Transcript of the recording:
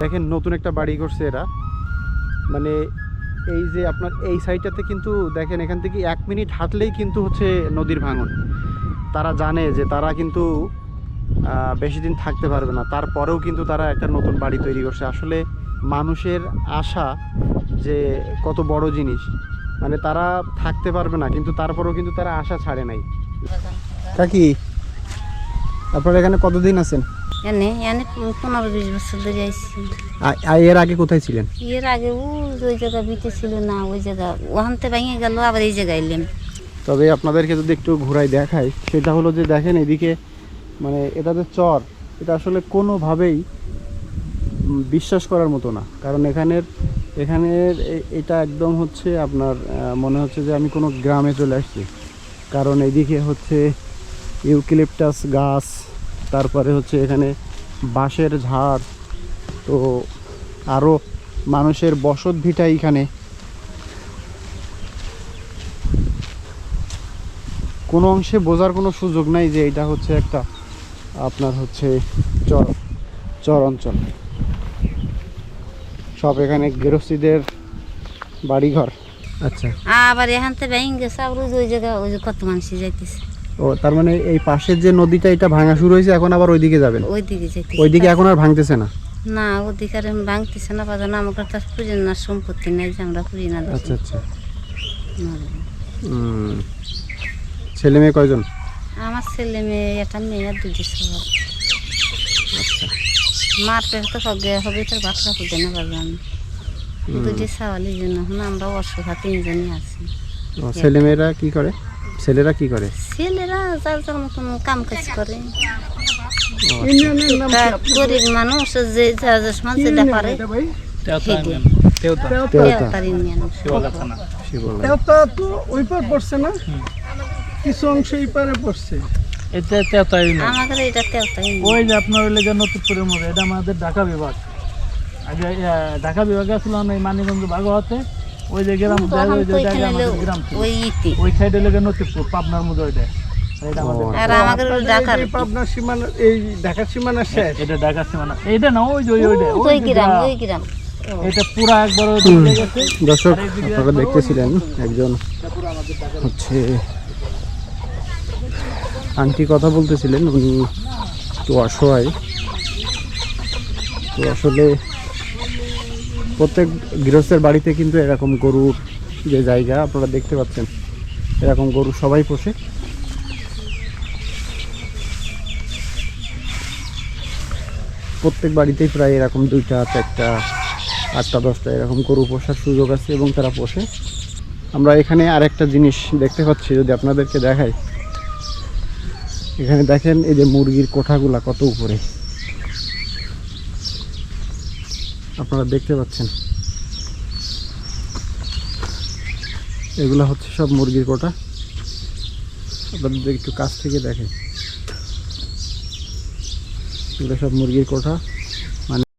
দেখেন নতুন একটা বাড়ি করছে এরা। মানে এই যে আপনার এই সাইডটাতে কিন্তু দেখেন এখান থেকে এক মিনিট হাঁটলেই কিন্তু হচ্ছে নদীর ভাঙন। তারা জানে যে তারা কিন্তু বেশি দিন থাকতে পারবে না। তারপরেও কিন্তু তারা একটা নতুন বাড়ি তৈরি করছে। আসলে মানুষের আশা যে কত বড় জিনিস মানে তারা থাকতে পারবে না, কিন্তু তারপরেও কিন্তু তারা আশা ছাড়ে নাই। কাকি আপনারা এখানে কতদিন আছেন? এনে এনে পনেরো বিশ বছর ধরে আইসি আ- আ- এর আগে কোথায় ছিলেন? এর আগে ও ওই জায়গা বিতে ছিল না ওই জায়গা। ওখানতে ভেঙে গেল আবার এই জায়গায় এলাম তবে আপনাদেরকে যদি একটু ঘোরাই দেখাই সেটা হলো যে দেখেন এদিকে মানে এটা যে চর এটা আসলে কোনোভাবেই বিশ্বাস করার মতো না। কারণ এখানের এখানের এটা একদম হচ্ছে আপনার মনে হচ্ছে যে আমি কোনো গ্রামে চলে আসছি। কারণ এদিকে হচ্ছে ইউক্যালিপটাস গাছ তারপরে হচ্ছে এখানে বাঁশের ঝাড় তো আরও মানুষের বসত ভিটা এখানে। কোনো অংশে বোঝার কোনো সুযোগ নাই যে এটা হচ্ছে একটা আপনার হচ্ছে চর চর অঞ্চল। সব এখানে গৃহস্থীদের বাড়িঘর। আচ্ছা। আবার এখানতে ভেঙে গেছে আবার ওই যে ওই জায়গা ওই কত মানুষ যাইতেছে। ও তার মানে এই পাশের যে নদীটা এটা ভাঙা শুরু হয়েছে এখন আবার ওইদিকে যাবেন? ওই দিকে যাইতেছে ওইদিকে এখন আর ভাঙতেছে না? না ওদিকে আর ভাঙতেছে না বাজার না আমার তো পুজো না সম্পত্তি নাই যে আমরা পুজি না আচ্ছা আচ্ছা। ছেলে মেয়ে কয়জন? আমার ছেলে মেয়ে একটা মেয়ে আর দুটি সবার মার পেট তো সব হবে তার বাচ্চা খুঁজে না আমি। দুটি সাওয়ালির জন্য আমরা অসুখা তিনজনই আছি। ছেলে মেয়েরা কি করে? ছেলেরা কি করে? ছেলেরা যার যার মতন কাম কাজ করে। গরিব মানুষ যে যা যা সমান যেটা পারে। তেওতা তো ওই পড়ছে না? কিছু অংশ এই পারে পড়ছে। এটা তেতাই না আমাদের এটা তেওতা ওই যে আপনার ওই লেগে নতুনপুরের মোড়ে এটা আমাদের ঢাকা বিভাগ। আগে আহ, ঢাকা বিভাগে আসলে মানিগঞ্জ ভাগ হতে ওই যে গ্রাম ওই যে জায়গা আমাদের গ্রাম ওই ইতি। ওই সাইডে লেগে নতুনপুর পাবনার মধ্যে ওইটা আর আমাদের ঢাকার এই পাবনা সীমানা এই ঢাকার সীমানা শেষ। এটা ঢাকা সীমানা। এইটা না ওই যে ওইটা ওই ওই গ্রাম ওই গ্রাম। এটা পুরা একবার দর্শক আপনারা দেখতেছিলেন একজন হচ্ছে আন্টি কথা বলতেছিলেন উনি একটু অসহায়। তো আসলে প্রত্যেক গৃহস্থের বাড়িতে কিন্তু এরকম গরুর যে জায়গা, আপনারা দেখতে পাচ্ছেন, এরকম গরু সবাই পোষে। প্রত্যেক বাড়িতেই প্রায় এরকম দুইটা, চারটা, আটটা, দশটা এরকম গরু পোষার সুযোগ আছে এবং তারা পোষে। আমরা এখানে আরেকটা জিনিস দেখতে পাচ্ছি, যদি আপনাদেরকে দেখাই। এখানে দেখেন এই যে মুরগির কোঠাগুলা কত উপরে। আপনারা দেখতে পাচ্ছেন। এগুলো হচ্ছে সব মুরগির কোঠা আপনাদের একটু কাছ থেকে দেখেন। এগুলো সব মুরগির কোঠা